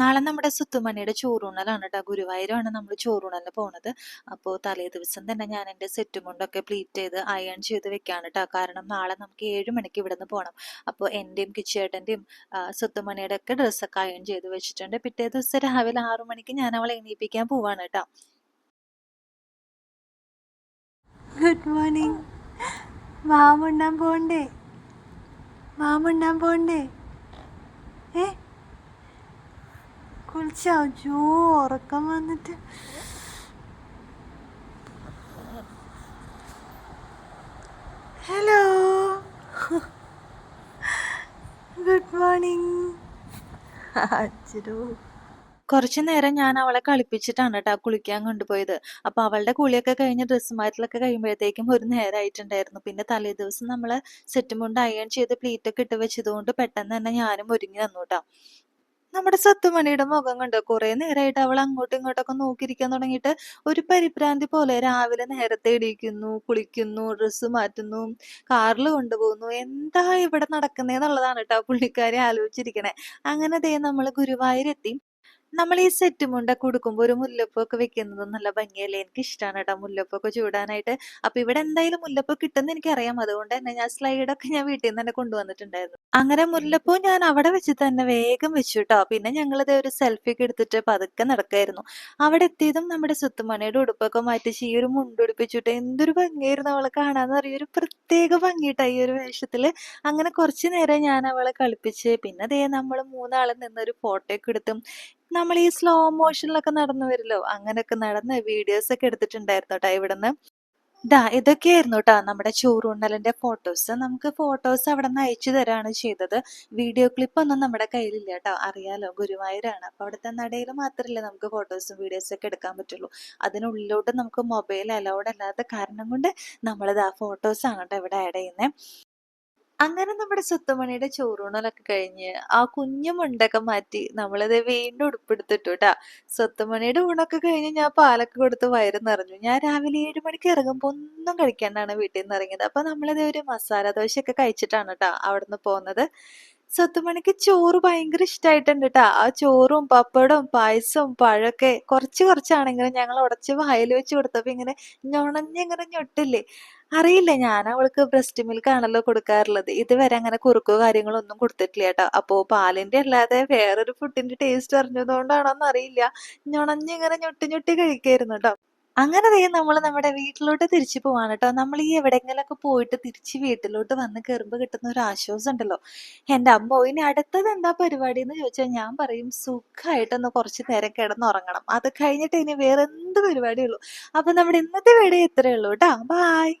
നാളെ നമ്മുടെ സുത്തുമണിയുടെ ചോറൂണലാണ് കേട്ടോ ഗുരുവായൂരാണ് നമ്മൾ ചോറൂണലിന് പോണത്. അപ്പോൾ തലേ ദിവസം തന്നെ ഞാൻ എന്റെ സെറ്റും കൊണ്ടൊക്കെ പ്ലീറ്റ് ചെയ്ത് അയൺ ചെയ്ത് വെക്കാണ് കേട്ടോ കാരണം നാളെ നമുക്ക് ഏഴ് മണിക്ക് ഇവിടെ നിന്ന് പോകണം അപ്പോൾ എന്റെയും കിച്ചേട്ടന്റെയും സുത്തുമണിയുടെ ഒക്കെ ഡ്രസ്സൊക്കെ അയൺ ചെയ്ത് വെച്ചിട്ടുണ്ട്. പിറ്റേ ദിവസം രാവിലെ ആറു മണിക്ക് ഞാൻ അവളെ എണീപ്പിക്കാൻ പോവാണ് കേട്ടോ ഗുഡ് മോർണിംഗ് മാമുണ്ണാൻ പോണ്ടേ? മാമുണ്ണാൻ പോണ്ടേ? ഏ? കുളിച്ചോ ജോ ഉറക്കം വന്നിട്ട്. ഹലോ. Good morning. അച്ഛരോ കുറച്ചു നേരം ഞാൻ അവളെ കളിപ്പിച്ചിട്ടാണ് കേട്ടോ കുളിക്കാൻ കൊണ്ടുപോയത്. അപ്പൊ അവളുടെ കുളിയൊക്കെ കഴിഞ്ഞ് ഡ്രസ്സ് മാറ്റലൊക്കെ കഴിയുമ്പോഴത്തേക്കും ഒരു നേരമായിട്ടുണ്ടായിരുന്നു പിന്നെ തലേ ദിവസം നമ്മൾ സെറ്റ് മുണ്ട് അയൺ ചെയ്ത് പ്ലീറ്റൊക്കെ ഇട്ട് വെച്ചതുകൊണ്ട് പെട്ടെന്ന് തന്നെ ഞാനും ഒരുങ്ങി വന്നു കേട്ടോ നമ്മുടെ സത്തുമണിയുടെ മുഖം കണ്ട് കുറെ നേരമായിട്ട് അവൾ അങ്ങോട്ടും ഇങ്ങോട്ടൊക്കെ നോക്കിയിരിക്കാൻ തുടങ്ങിയിട്ട് ഒരു പരിഭ്രാന്തി പോലെ രാവിലെ നേരത്തെ ഇടിക്കുന്നു കുളിക്കുന്നു ഡ്രസ്സ് മാറ്റുന്നു കാറിൽ കൊണ്ടുപോകുന്നു. എന്താ ഇവിടെ നടക്കുന്നതെന്നുള്ളതാണ് കേട്ടോ പുള്ളിക്കാരി ആലോചിച്ചിരിക്കണേ. അങ്ങനെ ദേ നമ്മൾ ഗുരുവായൂരെത്തി. നമ്മൾ ഈ സെറ്റ് മുണ്ട കൊടുക്കുമ്പോൾ ഒരു മുല്ലപ്പൊക്കെ വെക്കുന്നത് നല്ല ഭംഗിയല്ലേ? എനിക്ക് ഇഷ്ടമാണ് കേട്ടോ മുല്ലപ്പൊക്കെ ചൂടാനായിട്ട്. അപ്പൊ ഇവിടെ എന്തായാലും മുല്ലപ്പൂ കിട്ടുന്ന എനിക്കറിയാം. അതുകൊണ്ട് തന്നെ ഞാൻ സ്ലൈഡൊക്കെ ഞാൻ വീട്ടിൽ നിന്ന് തന്നെ കൊണ്ടുവന്നിട്ടുണ്ടായിരുന്നു. അങ്ങനെ മുല്ലപ്പൂ ഞാൻ അവിടെ വെച്ച് തന്നെ വേഗം വെച്ചു കേട്ടോ. പിന്നെ ഞങ്ങളിത് ഒരു സെൽഫി ഒക്കെ എടുത്തിട്ട് പതുക്കെ നടക്കായിരുന്നു. അവിടെ എത്തിയതും നമ്മുടെ സുത്തുമണിയുടെ ഉടുപ്പൊക്കെ മാറ്റിച്ച് ഈ ഒരു മുണ്ടുടിപ്പിച്ചിട്ട് എന്തൊരു ഭംഗിയായിരുന്നു അവളെ കാണാന്ന് അറിയ. ഒരു പ്രത്യേക ഭംഗിട്ടാ ഈ ഒരു വേഷത്തിൽ. അങ്ങനെ കുറച്ചു നേരം ഞാൻ അവളെ കളിപ്പിച്ച് പിന്നെ ദേ നമ്മൾ മൂന്നാളും നിന്നൊരു ഫോട്ടോ ഒക്കെ എടുത്തും നമ്മൾ ഈ സ്ലോ മോഷനിലൊക്കെ നടന്നു വരില്ലോ. അങ്ങനെയൊക്കെ നടന്ന് വീഡിയോസ് ഒക്കെ എടുത്തിട്ടുണ്ടായിരുന്നു കേട്ടോ ഇവിടുന്ന്. ദാ ഇതൊക്കെയായിരുന്നു കേട്ടോ നമ്മുടെ ചോറൂണ്ണലിന്റെ ഫോട്ടോസ് നമുക്ക് ഫോട്ടോസ് അവിടെ നിന്ന് അയച്ചു തരാണ് ചെയ്തത്. വീഡിയോ ക്ലിപ്പ് ഒന്നും നമ്മുടെ കയ്യിലില്ല കേട്ടോ അറിയാലോ ഗുരുവായൂരാണ്. അപ്പൊ അവിടുത്തെ നടയിൽ മാത്രമല്ലേ നമുക്ക് ഫോട്ടോസും വീഡിയോസും ഒക്കെ എടുക്കാൻ പറ്റുള്ളൂ. അതിനുള്ളിലോട്ട് നമുക്ക് മൊബൈൽ അലൗഡ് അല്ലാത്ത കാരണം കൊണ്ട് നമ്മളിത് ആ ഫോട്ടോസ് ആണ് കേട്ടോ ഇവിടെ ആഡ് ചെയ്യുന്നത് അങ്ങനെ നമ്മുടെ സ്വത്തുമണിയുടെ ചോറൂണലൊക്കെ കഴിഞ്ഞ് ആ കുഞ്ഞു മുണ്ടൊക്കെ മാറ്റി നമ്മളത് വീണ്ടും ഉടുപ്പെടുത്തിട്ടു കേട്ടാ സ്വത്തുമണിയുടെ ഊണൊക്കെ കഴിഞ്ഞ് ഞാൻ പാലൊക്കെ കൊടുത്ത് വയറ് നിറഞ്ഞു. ഞാൻ രാവിലെ ഏഴ് മണിക്ക് ഇറങ്ങുമ്പോൾ ഒന്നും കഴിക്കാണ്ടാണ് വീട്ടിൽ നിന്ന് ഇറങ്ങിയത്. അപ്പൊ നമ്മളിത് ഒരു മസാല ദോശയൊക്കെ കഴിച്ചിട്ടാണ് കേട്ടാ അവിടുന്ന് പോകുന്നത് സ്വത്തുമണിക്ക് ചോറ് ഭയങ്കര ഇഷ്ടമായിട്ടുണ്ട് കേട്ടാ ആ ചോറും പപ്പടവും പായസവും പഴമൊക്കെ കുറച്ച് കുറച്ചാണെങ്കിലും ഞങ്ങൾ ഉടച്ച് വായിൽ വെച്ച് കൊടുത്തപ്പോ ഇങ്ങനെ ഞൊണഞ്ഞിങ്ങനെ ഞൊട്ടില്ലേ. അറിയില്ല ഞാൻ അവൾക്ക് ബ്രസ്റ്റ് മിൽക്ക് ആണല്ലോ കൊടുക്കാറുള്ളത്. ഇതുവരെ അങ്ങനെ കുറുക്കോ കാര്യങ്ങളോ ഒന്നും കൊടുത്തിട്ടില്ല കേട്ടോ അപ്പോ പാലിന്റെ അല്ലാതെ വേറൊരു ഫുഡിന്റെ ടേസ്റ്റ് അറിഞ്ഞതുകൊണ്ടാണോന്ന് അറിയില്ല ഞൊണഞ്ഞിങ്ങനെ ഞൊട്ടി ഞൊട്ടി കഴിക്കായിരുന്നു കേട്ടോ അങ്ങനെ ദേ നമ്മൾ നമ്മുടെ വീട്ടിലോട്ട് തിരിച്ചു പോവാണ് കേട്ടോ നമ്മൾ ഈ എവിടെയെങ്കിലൊക്കെ പോയിട്ട് തിരിച്ച് വീട്ടിലോട്ട് വന്ന് കയറുമ്പോൾ കിട്ടുന്ന ഒരു ആശ്വാസം ഉണ്ടല്ലോ. എന്റെ അമ്മ ഇനി അടുത്തത് എന്താ പരിപാടി എന്ന് ചോദിച്ചാൽ ഞാൻ പറയും സുഖമായിട്ടൊന്ന് കുറച്ച് നേരം കിടന്നുറങ്ങണം അത് കഴിഞ്ഞിട്ട് ഇനി വേറെ എന്ത് പരിപാടിയുള്ളൂ? അപ്പൊ നമ്മുടെ ഇന്നത്തെ വീഡിയോ ഇത്രയേ ഉള്ളൂ കേട്ടോ ബായ്